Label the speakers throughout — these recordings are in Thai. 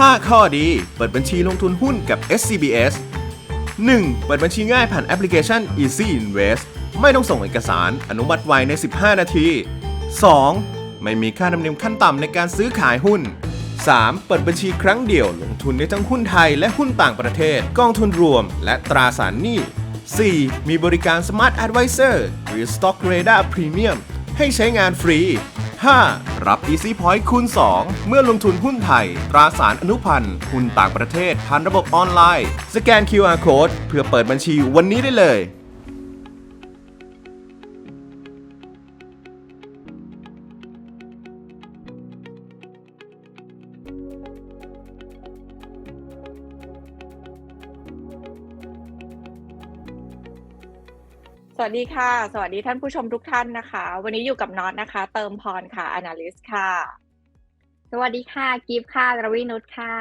Speaker 1: 5 ข้อดี เปิดบัญชีลงทุนหุ้นกับ SCBS 1. เปิดบัญชีง่ายผ่านแอปพลิเคชัน Easy Invest ไม่ต้องส่งเอกสาร อนุมัติไวใน 15 นาที 2. ไม่มีค่าธรรมเนียมขั้นต่ำในการซื้อขายหุ้น 3. เปิดบัญชีครั้งเดียวลงทุนในทั้งหุ้นไทยและหุ้นต่างประเทศ กองทุนรวม และตราสารหนี้ 4. มีบริการ Smart Advisor หรือ Stock Radar Premium ให้ใช้งานฟรี 5. รับ Easy Point คูณ 2 เมื่อลงทุนหุ้นไทย ตราสารอนุพันธ์ หุ้นต่างประเทศผ่านระบบออนไลน์ สแกน QR Code เพื่อเปิดบัญชีวันนี้ได้เลย
Speaker 2: วัสดีค่ะ สวัสดีท่านผู้ชมทุกท่านนะคะ วันนี้อยู่กับน็อตนะคะ เติมพรค่ะ Analyst ค่ะ
Speaker 3: สวัสดีค่ะ กิฟต์ค่ะรวินุชค่ะ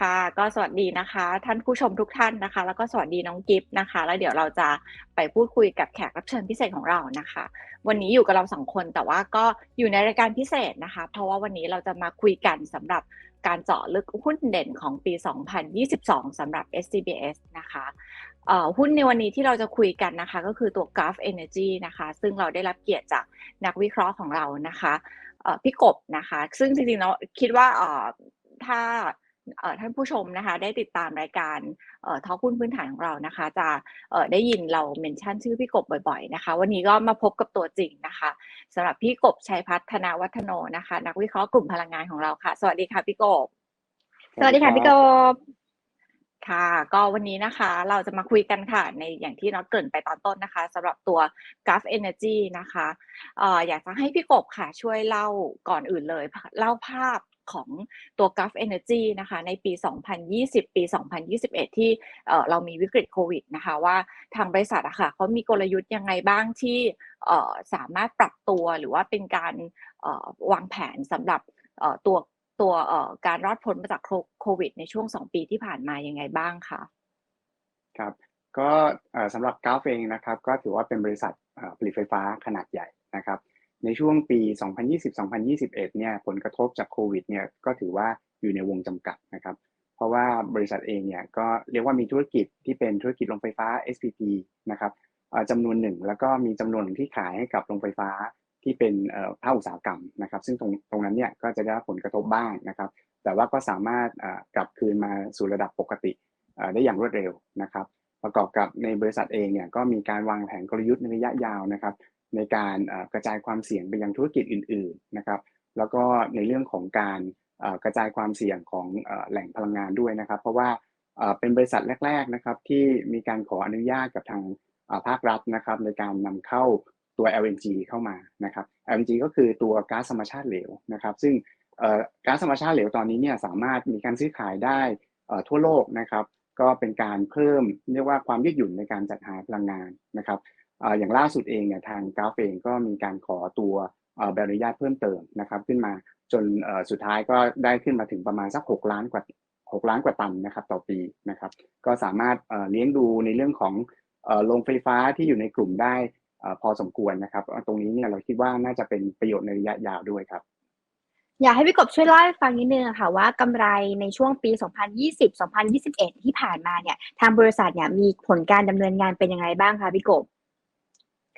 Speaker 2: ค่ะ ก็สวัสดีนะคะ ท่านผู้ชมทุกท่านนะคะ แล้วก็สวัสดีน้องกิฟต์นะคะ แล้วเดี๋ยวเราจะไปพูดคุยกับแขกรับเชิญพิเศษของเรานะคะ วันนี้อยู่กับเราสองคนแต่ว่าก็อยู่ในรายการพิเศษนะคะ เพราะว่าวันนี้เราจะมาคุยกันสำหรับการเจาะลึกหุ้นเด่นของปี 2022สำหรับ SCBS นะคะเอ่อ หุ้นในวันนี้ที่เราจะคุยกันนะคะ ก็คือตัว Gulf Energy นะคะ ซึ่งเราได้รับเกียรติจากนักวิเคราะห์ของเรานะคะเอ่อพี่กบนะคะ ซึ่งจริงๆแล้วคิดว่าเอ่อถ้าเอ่อท่านผู้ชมนะคะได้ติดตามรายการเอ่อทอหุ้นพื้นฐานของเรานะคะ จะเอ่อได้ยินเราเมนชั่นชื่อพี่กบบ่อยๆนะคะ วันนี้ก็มาพบกับตัวจริงนะคะสำหรับพี่กบชัยพัฒนาวัฒโนนะคะ นักวิเคราะห์กลุ่มพลังงานของเราค่ะ สวัสดีค่ะพี่กบ
Speaker 3: สวัสดีค่ะพี่กบ
Speaker 2: ค่ะก็วันนี้นะคะเราจะมาคุยกันค่ะในอย่างที่น็อตเกริ่นไปตอนต้นนะคะสำหรับตัว g u f Energy นะคะเอ่ออยากจะให้พี่กบค่ะช่วยเล่าก่อนอื่นเลย เล่าภาพของตัว g u f Energy นะคะในปี 2020 ปี 2021 ที่เอ่อเรามีวิกฤตโควิดนะคะว่าทางบริษัทอะค่ะเขามีกลยุทธ์ยังไงบ้างที่เอ่อสามารถปรับตัวหรือว่าเป็นการเอ่อวางแผนสำหรับตัว ตัวการรอดพ้นมาจากโควิด ในช่วง2ปีที่ผ่านมายังไงบ้างคะ
Speaker 4: ครับก็สำหรับกราฟเองนะครับก็ถือว่าเป็นบริษัทผลิตไฟฟ้าขนาดใหญ่นะครับ ในช่วงปี 2020-2021 เนี่ยผลกระทบจากโควิดเนี่ยก็ถือว่าอยู่ในวงจำกัดนะครับ เพราะว่าบริษัทเองเนี่ยก็เรียกว่ามีธุรกิจที่เป็นธุรกิจโรงไฟฟ้า SPP นะครับจำนวนหนึ่งแล้วก็มีจำนวนหนึ่งที่ขายให้กับโรงไฟฟ้า ที่เป็นเอ่อภาคอุตสาหกรรมนะครับ ซึ่งตรงตรงนั้นเนี่ยก็จะได้รับผลกระทบบ้างนะครับ แต่ว่าก็สามารถเอ่อกลับคืนมาสู่ระดับปกติเอ่อได้อย่างรวดเร็วนะครับ ประกอบกับในบริษัทเองเนี่ยก็มีการวางแผนกลยุทธ์ในระยะยาวนะครับ ในการเอ่อกระจายความเสี่ยงไปยังธุรกิจอื่น ๆนะครับ แล้วก็ในเรื่องของการเอ่อกระจายความเสี่ยงของเอ่อแหล่งพลังงานด้วยนะครับ เพราะว่าเอ่อเป็นบริษัทแรก ๆนะครับที่มีการขออนุญาตกับทางเอ่อภาครัฐนะครับ ในการนำเข้า ตัว LNG เข้ามานะครับ LNG ก็คือตัวก๊าซธรรมชาติเหลวนะครับ ซึ่งก๊าซธรรมชาติเหลวตอนนี้เนี่ยสามารถมีการซื้อขายได้ทั่วโลกนะครับ ก็เป็นการเพิ่มเรียกว่าความยืดหยุ่นในการจัดหาพลังงานนะครับอย่างล่าสุดเองเนี่ยทางกราฟเองก็มีการขอตัวใบอนุญาตเพิ่มเติมนะครับ ขึ้นมาจนสุดท้ายก็ได้ขึ้นมาถึงประมาณสัก 6 ล้านกว่า 6 ล้านกว่าตันนะครับต่อปีนะครับ ก็สามารถเลี้ยงดูในเรื่องของโรงไฟฟ้าที่อยู่ในกลุ่มได้ พอสมควรนะครับ ตรงนี้เนี่ยเราคิดว่าน่าจะเป็นประโยชน์ในระยะยาวด้วยครับ
Speaker 3: อยากให้พี่กบช่วยเล่าให้ฟังนิดนึงอะค่ะว่ากำไรในช่วงปี 2020-2021 ที่ผ่านมาเนี่ยทางบริษัทเนี่ยมีผลการดำเนินงานเป็นยังไงบ้างคะพี่กบ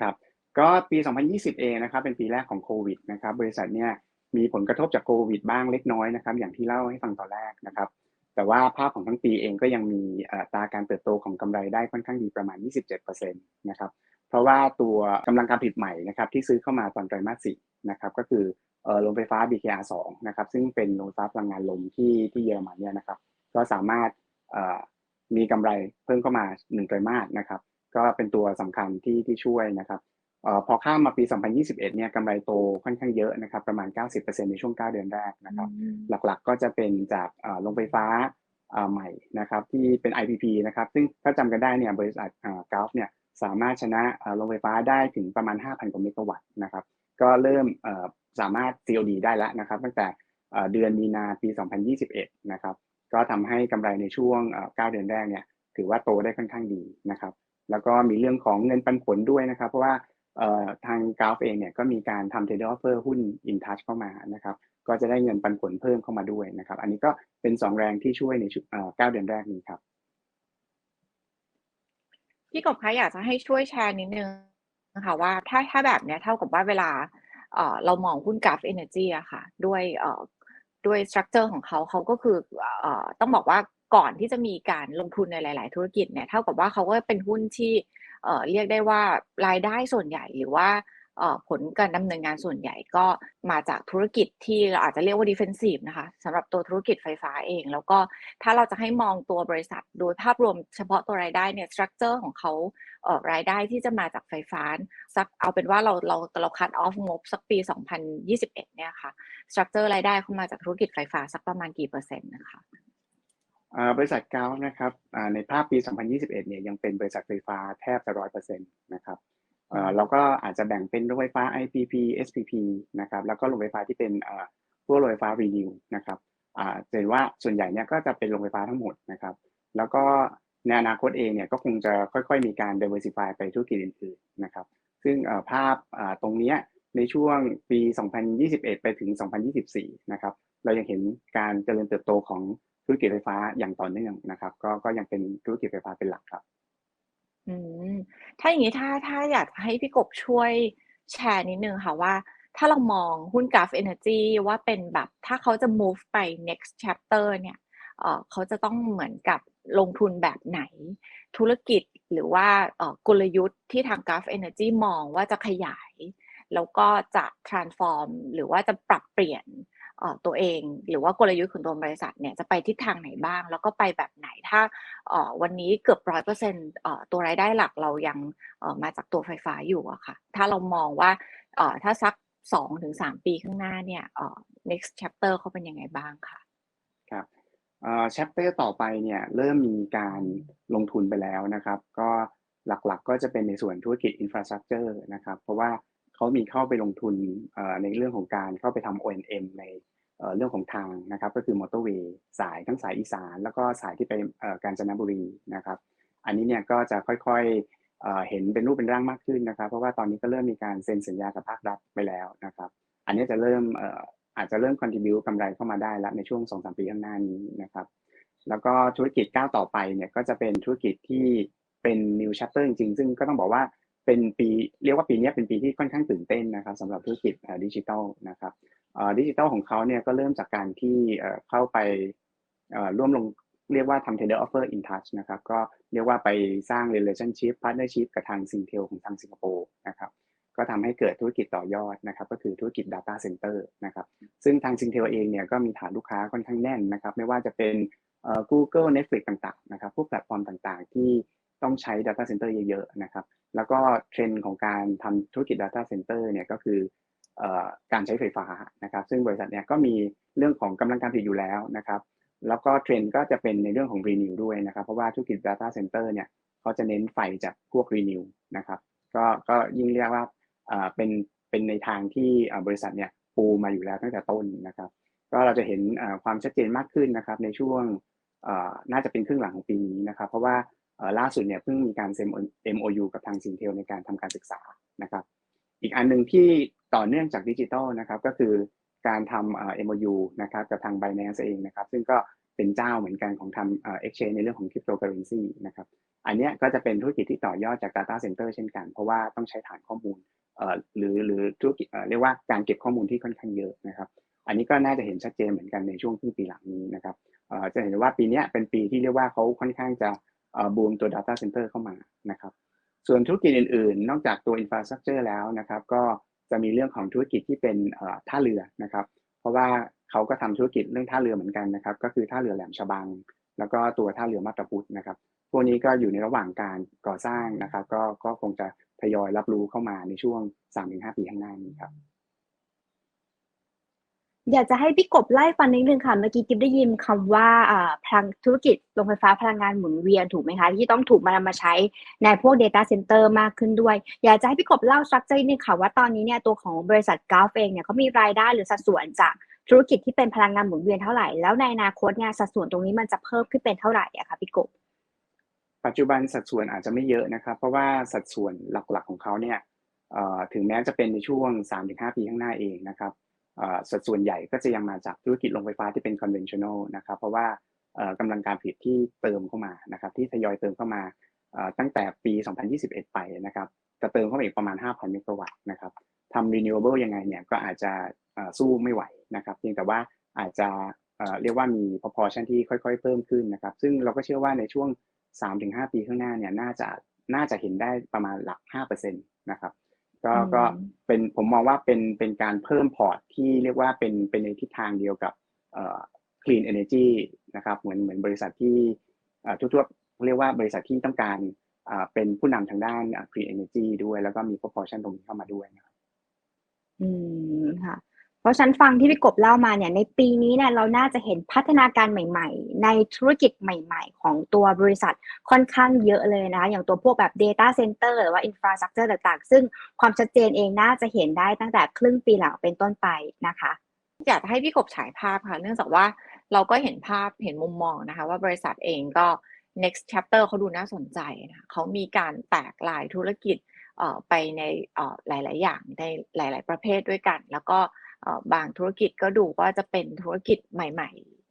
Speaker 4: ครับก็ปี 2020 เองนะครับเป็นปีแรกของโควิดนะครับบริษัทเนี่ยมีผลกระทบจากโควิดบ้างเล็กน้อยนะครับอย่างที่เล่าให้ฟังตอนแรกนะครับ แต่ว่าภาพของทั้งปีเองก็ยังมีอัตราการเติบโตของกำไรได้ค่อนข้างดีประมาณ 27%นะครับ เพราะว่าตัวกำลังการผลิตใหม่นะครับที่ซื้อเข้ามาตอนไตรมาสสี่นะครับก็คือโรงไฟฟ้า BKR 2 นะครับซึ่งเป็นโรงไฟฟ้าพลังงานลมที่ที่เยอรมันเนี่ยนะครับก็สามารถมีกำไรเพิ่มเข้ามา1ไตรมาสนะครับก็เป็นตัวสำคัญที่ที่ช่วยนะครับออพอข้ามมาปี 2021 เนี่ยกำไรโตค่อนข้างเยอะนะครับประมาณ 90%ในช่วง 9 เดือนแรกนะครับหลักๆก็จะเป็นจากโรงไฟฟ้าใหม่นะครับที่เป็น IPP นะครับซึ่งถ้าจำกันได้เนี่ยบริษัทกาฟเนี่ย สามารถชนะโรงไฟฟ้าได้ถึงประมาณ 5,000 กว่าเมกะวัตต์นะครับ ก็เริ่มสามารถ COD ได้แล้วนะครับ ตั้งแต่เดือนมีนาปี 2021 นะครับ ก็ทำให้กำไรในช่วง 9 เดือนแรกเนี่ยถือว่าโตได้ค่อนข้างดีนะครับ แล้วก็มีเรื่องของเงินปันผลด้วยนะครับ เพราะว่าทางกราฟเองเนี่ยก็มีการทำ tender offer หุ้น InTouch เข้ามานะครับ ก็จะได้เงินปันผลเพิ่มเข้ามาด้วยนะครับ อันนี้ก็เป็นสองแรงที่ช่วยในเก้าเดือนแรกนี้ครับ
Speaker 2: พี่กบคะอยากจะให้ช่วยแชร์นิดนึงนะคะว่าถ้าถ้าแบบเนี้ยเท่ากับว่าเวลาเอ่อเรามองหุ้นกราฟเอเนอร์จีอะค่ะ ด้วยเอ่อด้วยสตรัคเจอร์ของเขาเขาก็คือเอ่อต้องบอกว่าก่อนที่จะมีการลงทุนในหลาย ๆ ธุรกิจเนี่ยเท่ากับว่าเขาก็เป็นหุ้นที่เอ่อเรียกได้ว่ารายได้ส่วนใหญ่หรือว่า ผลการดำเนินงานส่วนใหญ่ก็มาจากธุรกิจที่เราอาจจะเรียกว่า defensive นะคะสำหรับตัวธุรกิจไฟฟ้าเอง แล้วก็ถ้าเราจะให้มองตัวบริษัทโดยภาพรวมเฉพาะตัวรายได้เนี่ยสตรัคเจอร์ของเขาเรายได้ที่จะมาจากไฟฟ้าสักเอาเป็นว่าเราเราเราคัดออฟงบสักปี 2021 เนี่ยค่ะสตรัคเจอร์รายได้เขามาจากธุรกิจไฟฟ้าสักประมาณกี่เปอร์เซ็นต์นะคะ
Speaker 4: อ่าบริษัทเกานะครับในภาพปี 2021 เนี่ยยังเป็นบริษัทไฟฟ้าแทบจะร้อยเปอร์เซ็นต์นะครับ เราก็อาจจะแบ่งเป็นโรงไฟฟ้า IPP SPP นะครับแล้วก็โรงไฟฟ้าที่เป็นพวกโรงไฟฟ้า Renew นะครับจะเห็นว่าส่วนใหญ่เนี่ยก็จะเป็นโรงไฟฟ้าทั้งหมดนะครับแล้วก็ในอนาคตเองเนี่ยก็คงจะค่อยๆ มีการ diversify ไปธุรกิจอื่นๆนะครับซึ่งภาพตรงนี้ในช่วงปี 2021 ไปถึง 2024 นะครับเรายังเห็นการเจริญเติบโตของธุรกิจไฟฟ้าอย่างต่อเนื่องนะครับก็ก็ยังเป็นธุรกิจไฟฟ้าเป็นหลักครับ
Speaker 2: อืม ถ้าอย่างนี้ถ้าถ้าอยากให้พี่กบช่วยแชร์นิดนึงค่ะว่า ถ้าเรามองหุ้นกราฟ Energy ว่าเป็นแบบถ้าเขาจะ move ไป next chapter เนี่ยเอ่อเขาจะต้องเหมือนกับลงทุนแบบไหน ธุรกิจหรือว่าเอ่อกลยุทธ์ที่ทางกราฟ Energy มองว่าจะขยาย แล้วก็จะ transform หรือว่าจะปรับเปลี่ยน ตัวเอง หรือว่ากลยุทธ์ของตัวบริษัทเนี่ยจะไปทิศทางไหนบ้าง แล้วก็ไปแบบไหนถ้าวันนี้เกือบร้อยเปอร์เซ็นต์ตัวรายได้หลักเรายังมาจากตัวไฟฟ้าอยู่อะค่ะ ถ้าเรามองว่าถ้าสักสองถึงสามปีข้างหน้าเนี่ยเอ่อ next chapter เขาเป็นยังไงบ้างค่ะ
Speaker 4: ครับเอ่อ chapter ต่อไปเนี่ยเริ่มมีการลงทุนไปแล้วนะครับ ก็หลักๆก็จะเป็นในส่วนธุรกิจ infrastructure นะครับ เพราะว่า เขามีเข้าไปลงทุนในเรื่องของการเข้าไปทำ O&M ในเรื่องของทางนะครับ ก็คือมอเตอร์เวย์สายทั้งสายอีสาน แล้วก็สายที่ไปกาญจนบุรีนะครับ อันนี้เนี่ยก็จะค่อยๆเห็นเป็นรูปเป็นร่างมากขึ้นนะครับ เพราะว่าตอนนี้ก็เริ่มมีการเซ็นสัญญากับภาครัฐไปแล้วนะครับ อันนี้จะเริ่มอาจจะเริ่ม contribu กำไรเข้ามาได้แล้วในช่วง 2-3 ปีข้างหน้านี้นะครับ แล้วก็ธุรกิจก้าวต่อไปเนี่ยก็จะเป็นธุรกิจที่เป็น new chapter จริงๆ ซึ่งก็ต้องบอกว่า เป็นปีเรียกว่าปีนี้เป็นปีที่ค่อนข้างตื่นเต้นนะครับสำหรับธุรกิจดิจิทัลนะครับดิจิทัลของเขาเนี่ยก็เริ่มจากการที่เข้าไปร่วมลงเรียกว่าทำ tender offer in touch นะครับก็เรียกว่าไปสร้าง relationship partnership กับทาง Singtel ของทางสิงคโปร์นะครับก็ทำให้เกิดธุรกิจต่อยอดนะครับก็คือธุรกิจ Data Center นะครับซึ่งทาง Singtel เองเนี่ยก็มีฐานลูกค้าค่อนข้างแน่นนะครับไม่ว่าจะเป็นเอ่อ Google Netflix ต่างๆนะครับพวกแพลตฟอร์มต่างๆ ที่ ต้องใช้ Data Center เยอะๆนะครับ แล้วก็เทรนด์ของการทำธุรกิจ Data Center เนี่ยก็คือออการใช้ไฟฟ้านะครับ ซึ่งบริษัทเนี่ยก็มีเรื่องของกำลังการผลิตอยู่แล้วนะครับ แล้วก็เทรนด์ก็จะเป็นในเรื่องของ Renew ด้วยนะครับ เพราะว่าธุรกิจ Data Center เนี่ยเขาจะเน้นไฟจากพวก Renew นะครับ ก็ก็ยิ่งเรียกว่าเป็นเป็นในทางที่บริษัทเนี่ยปูมาอยู่แล้วตั้งแต่ต้นนะครับ ก็เราจะเห็นความชัดเจนมากขึ้นนะครับในช่วงน่าจะเป็นครึ่งหลังของปีนี้นะครับ เพราะว่า ล่าสุดเนี่ยเพิ่งมีการเซ็น MOU กับทางซินเทลในการทำการศึกษานะครับ อีกอันหนึ่งที่ต่อเนื่องจากดิจิทัลนะครับก็คือการทำอ่า MOU นะครับกับทาง Binance เองนะครับซึ่งก็เป็นเจ้าเหมือนกันของทำอ่า exchange ในเรื่องของ cryptocurrency นะครับอันนี้ก็จะเป็นธุรกิจที่ต่อยอดจาก data center เช่นกัน เพราะว่าต้องใช้ฐานข้อมูลหรือหรือธุรกิจเรียกว่าการเก็บข้อมูลที่ค่อนข้างเยอะนะครับ อันนี้ก็น่าจะเห็นชัดเจนเหมือนกันในช่วงครึ่งปีหลังนี้นะครับจะเห็นว่าปีนี้เป็นปีที่เรียกว่าเขาค่อนข้างจะ บูมตัว data center เข้ามานะครับ ส่วนธุรกิจอื่น ๆ นอกจากตัว infrastructure แล้วนะครับ ก็จะมีเรื่องของธุรกิจที่เป็นท่าเรือนะครับ เพราะว่าเขาก็ทำธุรกิจเรื่องท่าเรือเหมือนกันนะครับ ก็คือท่าเรือแหลมฉบัง แล้วก็ตัวท่าเรือมาตาพุธนะครับ พวกนี้ก็อยู่ในระหว่างการก่อสร้างนะครับ ก็ก็คงจะทยอยรับรู้เข้ามาในช่วง 3-5 ปีข้างหน้านี้ครับ
Speaker 3: อยากจะให้พี่กบไล่ฟังนิดนึงค่ะ เมื่อกี้กิ๊บได้ยินคำว่าอ่าพลังธุรกิจโรงไฟฟ้าพลังงานหมุนเวียนถูกไหมคะ ที่ต้องถูกมานำมาใช้ในพวก Data Center มากขึ้นด้วย อยากจะให้พี่กบเล่าสตรัคเจนึงค่ะว่าตอนนี้เนี่ยตัวของบริษัทกราฟเองเนี่ยเขามีรายได้หรือสัดส่วนจากธุรกิจที่เป็นพลังงานหมุนเวียนเท่าไหร่ แล้วในอนาคตเนี่ยสัดส่วนตรงนี้มันจะเพิ่มขึ้นเป็นเท่าไหร่อะคะพี่กบ
Speaker 4: ปัจจุบันสัดส่วนอาจจะไม่เยอะนะครับเพราะว่าสัดส่วนหลักๆของเขาเนี่ยถึงแม้จะเป็นในช่วง 3-5 ปีข้างหน้าเองนะครับ สัดส่วนใหญ่ก็จะยังมาจากธุรกิจโรงไฟฟ้าที่เป็น conventional นะครับ เพราะว่ากำลังการผลิตที่เติมเข้ามานะครับ ที่ทยอยเติมเข้ามาตั้งแต่ปี 2021 ไปนะครับ จะเติมเข้ามาอีกประมาณ 5,000 เมกะวัตต์นะครับทำ renewable ยังไงเนี่ยก็อาจจะสู้ไม่ไหวนะครับเพียงแต่ว่าอาจจะเอ่อเรียกว่ามี proportion ที่ค่อยๆ เพิ่มขึ้นนะครับ ซึ่งเราก็เชื่อว่าในช่วง 3-5 ปีข้างหน้าเนี่ยน่าจะน่าจะเห็นได้ประมาณหลัก 5%นะครับ ก็
Speaker 2: อืม
Speaker 4: ก็เป็นผมมองว่าเป็นเป็นการเพิ่มพอร์ตที่เรียกว่าเป็นเป็นในทิศทางเดียวกับเอ่อ clean energy นะครับเหมือนเหมือนบริษัทที่เอ่อทั่วๆเรียกว่าบริษัทที่ต้องการอ่าเป็นผู้นำทางด้านอ่า clean energy ด้วย แล้วก็มี proportion ตรงนี้เข้ามาด้วยนะครับ
Speaker 3: อืมค่ะ เพราะฉันฟังที่พี่กบเล่ามาเนี่ยในปีนี้เนี่ยเราน่าจะเห็นพัฒนาการใหม่ ๆ ในธุรกิจใหม่ ๆ ของตัวบริษัทค่อนข้างเยอะเลยนะคะอย่างตัวพวกแบบ Data Center หรือว่า Infrastructure ต่างๆ ซึ่งความชัดเจนเองน่าจะเห็นได้ตั้งแต่ครึ่งปีหลังเป็นต้นไปนะคะ
Speaker 2: อยากจะให้พี่กบฉายภาพค่ะ เนื่องจากว่าเราก็เห็นภาพเห็นมุมมองนะคะ ว่าบริษัทเองก็ next chapter เขาดูน่าสนใจนะเขามีการแตกลายธุรกิจไปในหลาย ๆ อย่างในหลาย ๆ ประเภทด้วยกัน แล้วก็ บางธุรกิจก็ดูว่าจะเป็นธุรกิจใหม่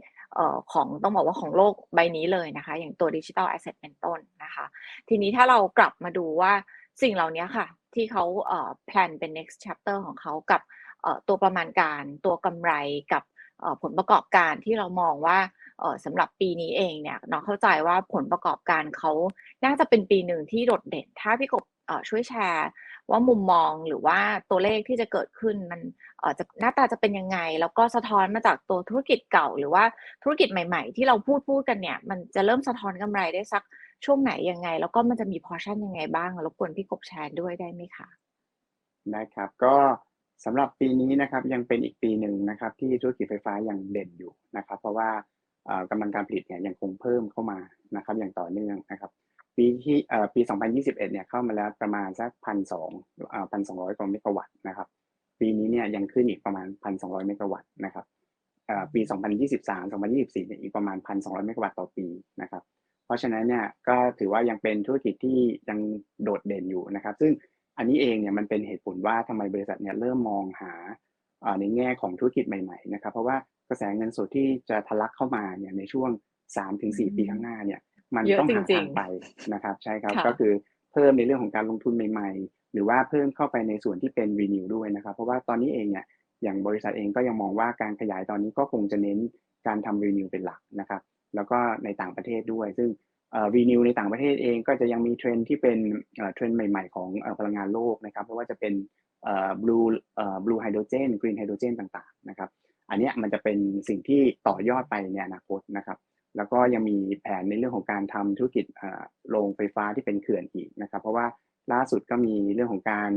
Speaker 2: ๆ ของต้องบอกว่าของโลกใบนี้เลยนะคะ อย่างตัวดิจิทัลแอสเซทเป็นต้นนะคะ ทีนี้ถ้าเรากลับมาดูว่าสิ่งเหล่านี้ค่ะ ที่เขาแพลนเป็น next chapter ของเขากับตัวประมาณการตัวกำไรกับผลประกอบการที่เรามองว่าสำหรับปีนี้เองเนี่ยน้องเข้าใจว่าผลประกอบการเขาน่าจะเป็นปีหนึ่งที่โดดเด่น ถ้าพี่กบช่วยแชร์ ว่ามุมมองหรือว่าตัวเลขที่จะเกิดขึ้นมันเอ่อจะหน้าตาจะเป็นยังไง แล้วก็สะท้อนมาจากตัวธุรกิจเก่า หรือว่าธุรกิจใหม่ ๆ ที่เราพูดพูดกันเนี่ย มันจะเริ่มสะท้อนกำไรได้สักช่วงไหนยังไง แล้วก็มันจะมีพอชั่นยังไงบ้างรบกวนพี่กบแชร์ด้วยได้ไหมคะ
Speaker 4: นะครับ ก็สำหรับปีนี้นะครับยังเป็นอีกปีหนึ่งนะครับ ที่ธุรกิจไฟฟ้ายังเด่นอยู่นะครับ เพราะว่ากำลังการผลิตเนี่ยยังคงเพิ่มเข้ามานะครับ อย่างต่อเนื่องนะครับ ปีที่เอ่อปี 2021 เนี่ยเข้ามาแล้วประมาณสักพันสองพันสองร้อยกว่าเมกะวัตต์นะครับ ปีนี้เนี่ยยังขึ้นอีกประมาณพันสองร้อยเมกะวัตต์นะครับเอ่อปี 2023 2024เนี่ยอีกประมาณพันสองร้อยเมกะวัตต์ต่อปีนะครับ เพราะฉะนั้นเนี่ยก็ถือว่ายังเป็นธุรกิจที่ยังโดดเด่นอยู่นะครับ ซึ่งอันนี้เองเนี่ยมันเป็นเหตุผลว่าทำไมบริษัทเนี่ยเริ่มมองหาในแง่ของธุรกิจใหม่ๆนะครับ เพราะว่ากระแสเงินสดที่จะทะลักเข้ามาเนี่ยในช่วง3-4ปีข้างหน้าเนี่ย มัน
Speaker 2: เยอะ
Speaker 4: ต้องหา
Speaker 2: จริ
Speaker 4: ทางง
Speaker 2: ๆ
Speaker 4: ไปนะครับใช่ครับ
Speaker 2: ค่ะ
Speaker 4: ก็คือเพิ่มในเรื่องของการลงทุนใหม่ๆ หรือว่าเพิ่มเข้าไปในส่วนที่เป็น renew ด้วยนะครับ เพราะว่าตอนนี้เองเนี่ยอย่างบริษัทเองก็ยังมองว่าการขยายตอนนี้ก็คงจะเน้นการทำ renew เป็นหลักนะครับ แล้วก็ในต่างประเทศด้วย ซึ่งเอ่อ renew ในต่างประเทศเองก็จะยังมีเทรนด์ที่เป็นเอ่อเทรนด์ใหม่ๆ ของเอ่อพลังงานโลกนะครับเพราะว่าจะเป็นเอ่อ blue เอ่อ blue hydrogen green hydrogen ต่างๆนะครับ อันเนี้ยมันจะเป็นสิ่งที่ต่อยอดไปในอนาคตนะครับ แล้วก็ยังมีแผนในเรื่องของการทำธุรกิจโรงไฟฟ้าที่เป็นเขื่อนอีกนะครับ เพราะว่าล่าสุดก็มีเรื่องของการ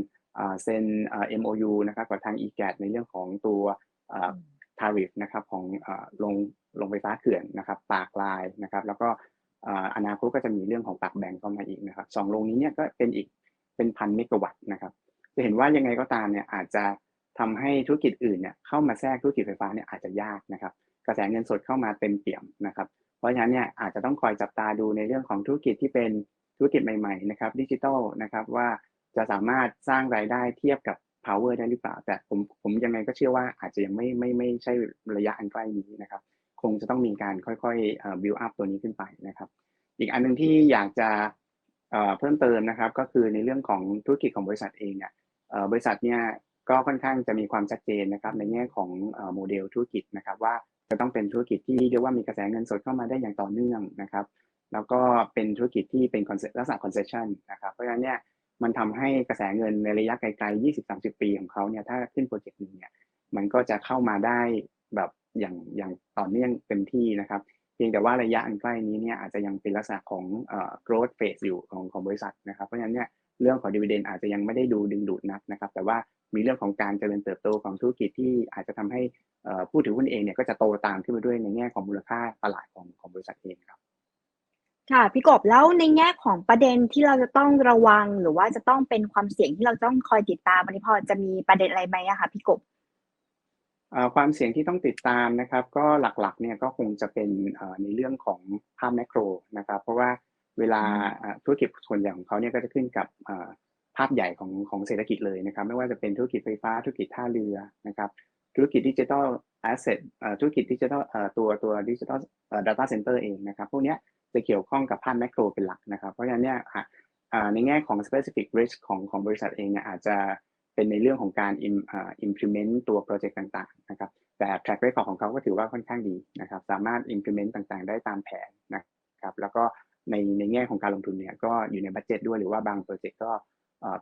Speaker 4: เซ็นเอ่อ MOU นะครับกับทาง e g a t ในเรื่องของตัวทาริฟนะครับของโรงโรงไฟฟ้าเขื่อนนะครับปากลายนะครับ แล้วก็อนาคตก็จะมีเรื่องของปากแบงเข้ามาอีกนะครับสองโรงนี้เนี่ยก็เป็นอีกเป็นพันเมกะวัตต์นะครับ จะเห็นว่ายังไงก็ตามเนี่ยอาจจะทำให้ธุรกิจอื่นเนี่ยเข้ามาแทรกธุรกิจไฟฟ้าเนี่ยอาจจะยากนะครับ กระแสเงินสดเข้ามาเต็มเปี่ยมนะครับ เพราะฉะนั้นเนี่ยอาจจะต้องคอยจับตาดูในเรื่องของธุรกิจที่เป็นธุรกิจใหม่ๆนะครับดิจิทัลนะครับว่าจะสามารถสร้างรายได้เทียบกับ power ได้หรือเปล่า แต่ผมผมยังไงก็เชื่อว่าอาจจะยังไม่ไม่ไม่ใช่ระยะอันใกล้นี้นะครับ คงจะต้องมีการค่อยๆ build up ตัวนี้ขึ้นไปนะครับ อีกอันหนึงที่อยากจะเพิ่มเติมนะครับ ก็คือในเรื่องของธุรกิจของบริษัทเองเนี่ยบริษัทเนี่ยก็ค่อนข้างจะมีความชัดเจนนะครับในแง่ของโมเดลธุรกิจนะครับว่า จะต้องเป็นธุรกิจที่เรียกว่ามีกระแสเงินสดเข้ามาได้อย่างต่อเนื่องนะครับ แล้วก็เป็นธุรกิจที่เป็นลักษณะ concession นะครับ เพราะฉะนั้นเนี่ยมันทำให้กระแสเงินในระยะไกลๆ 20-30 ปีของเขาเนี่ยถ้าขึ้นโปรเจกต์หนึ่งเนี่ยมันก็จะเข้ามาได้แบบอย่างอย่างต่อเนื่องเต็มที่นะครับ เพียงแต่ว่าระยะอันใกล้นี้เนี่ยอาจจะยังเป็นลักษณะของเอ่อ growth phase อยู่ของของบริษัทนะครับ เพราะฉะนั้นเนี่ย เรื่องของ dividend อาจจะยังไม่ได้ดูดึงดูดนักนะครับ แต่ว่ามีเรื่องของการเจริญเติบโตของธุรกิจที่อาจจะทำให้เอ่อผู้ถือหุ้นเองเนี่ยก็จะโตตามขึ้นมาด้วยในแง่ของมูลค่าตลาดของของบริษัทเองครับ
Speaker 3: ค่ะพี่กบแล้วในแง่ของประเด็นที่เราจะต้องระวังหรือว่าจะต้องเป็นความเสี่ยงที่เราต้องคอยติดตามอันนี้พอจะมีประเด็นอะไรไหมอะคะพี่กบ
Speaker 4: เอ่อความเสี่ยงที่ต้องติดตามนะครับ ก็หลักๆเนี่ยก็คงจะเป็นเอ่อในเรื่องของภาพแมกโรนะครับ เพราะว่า เวลาธุรกิจส่วนใหญ่ของเขาเนี่ยก็จะขึ้นกับภาพใหญ่ของของเศรษฐกิจเลยนะครับ ไม่ว่าจะเป็นธุรกิจไฟฟ้าธุรกิจท่าเรือนะครับ ธุรกิจดิจิทัลแอสเซทธุรกิจดิจิทัลตัวตัวดิจิทัลดัต้าเซ็นเตอร์เองนะครับ พวกนี้จะเกี่ยวข้องกับภาพแมกโรเป็นหลักนะครับ เพราะฉะนั้นเนี่ยในแง่ของ specific risk ของของบริษัทเองเนี่ยอาจจะเป็นในเรื่องของการอ่า implement ตัวโปรเจกต์ต่างๆนะครับ แต่ track record ของเขาก็ถือว่าค่อนข้างดีนะครับ สามารถ implement ต่างๆ ได้ตามแผนนะครับ แล้วก็ ในในแง่ของการลงทุนเนี่ยก็อยู่ในบัตเจตด้วยหรือว่าบางโปรเจกต์ก็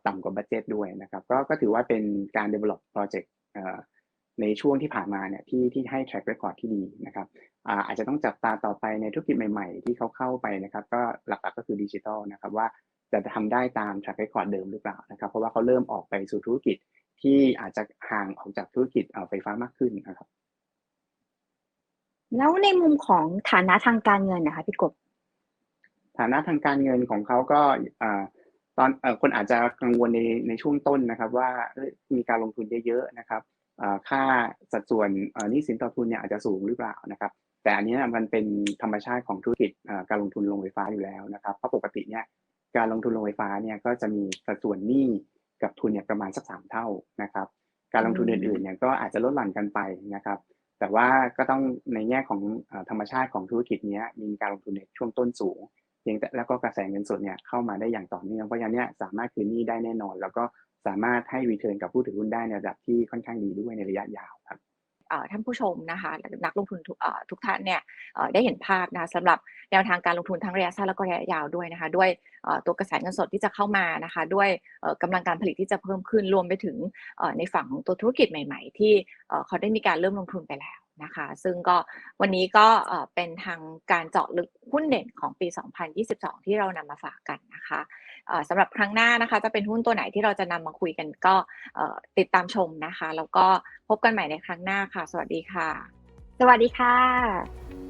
Speaker 4: ต่ำกว่าบัตเจตด้วยนะครับก็ก็ถือว่าเป็นการ develop project เอ่อในช่วงที่ผ่านมาเนี่ยที่ที่ให้ track record ที่ดีนะครับอาจจะต้องจับตาต่อไปในธุรกิจใหม่ ๆ ที่เขาเข้าไปนะครับก็หลักๆก็คือดิจิทัลนะครับว่าจะทำได้ตาม track record เดิมหรือเปล่านะครับเพราะว่าเขาเริ่มออกไปสู่ธุรกิจที่อาจจะห่างออกจากธุรกิจไฟฟ้ามากขึ้นนะครับ
Speaker 3: แล้วในมุมของฐานะทางการเงินนะคะพี่กบ
Speaker 4: ฐานะทางการเงินของเขาก็อตอนอคนอาจจะกังวลในในช่วงต้นนะครับ ว่ามีการลงทุนเยอะๆนะครับค่าสัดส่วนหนี้สินต่อทุนเนี่ยอาจจะสูงหรือเปล่านะครับ แต่อันนี้มันเป็นธรรมชาติของธุรกิจการลงทุนโรงไฟฟ้าอยู่แล้วนะครับเพราะปกติเนี่ยการลงทุนโรงไฟฟ้าเนี่ยก็จะมีสัดส่วนหนี้กับทุนเนี่ยประมาณสักสามเท่านะครับ การลงทุน
Speaker 3: อืม
Speaker 4: อื่นๆเนี่ยก็อาจจะลดหลั่นกันไปนะครับ แต่ว่าก็ต้องในแง่ของธรรมชาติของธุรกิจนี้มีการลงทุนในช่วงต้นสูง พียงแต่แล้วก็กระแสเงินสดเนี่ยเข้ามาได้อย่างต่อเนื่องเพราะฉะนั้นเนี่ยสามารถคืนหนี้ได้แน่นอน แล้วก็สามารถให้รีเทิร์นกับผู้ถือหุ้นได้ในระดับที่ค่อนข้างดีด้วยในระยะยาวครับ
Speaker 2: ท่านผู้ชมนะคะนักลงทุนทุกท่านเนี่ยได้เห็นภาพนะคะสำหรับแนวทางการลงทุนทั้งระยะสั้นแล้วก็ระยะยาวด้วยนะคะด้วยตัวกระแสเงินสดที่จะเข้ามานะคะด้วยเอ่อกำลังการผลิตที่จะเพิ่มขึ้นรวมไปถึงในฝั่งของตัวธุรกิจใหม่ ๆ ที่เขาได้มีการเริ่มลงทุนไปแล้ว นะคะ ซึ่งก็วันนี้ก็เป็นทางการเจาะลึกหุ้นเด่นของปี 2022 ที่เรานำมาฝากกันนะคะสำหรับครั้งหน้านะคะจะเป็นหุ้นตัวไหนที่เราจะนำมาคุยกันก็ติดตามชมนะคะ แล้วก็พบกันใหม่ในครั้งหน้าค่ะ สวัสดีค่ะ
Speaker 3: สวัสดีค่ะ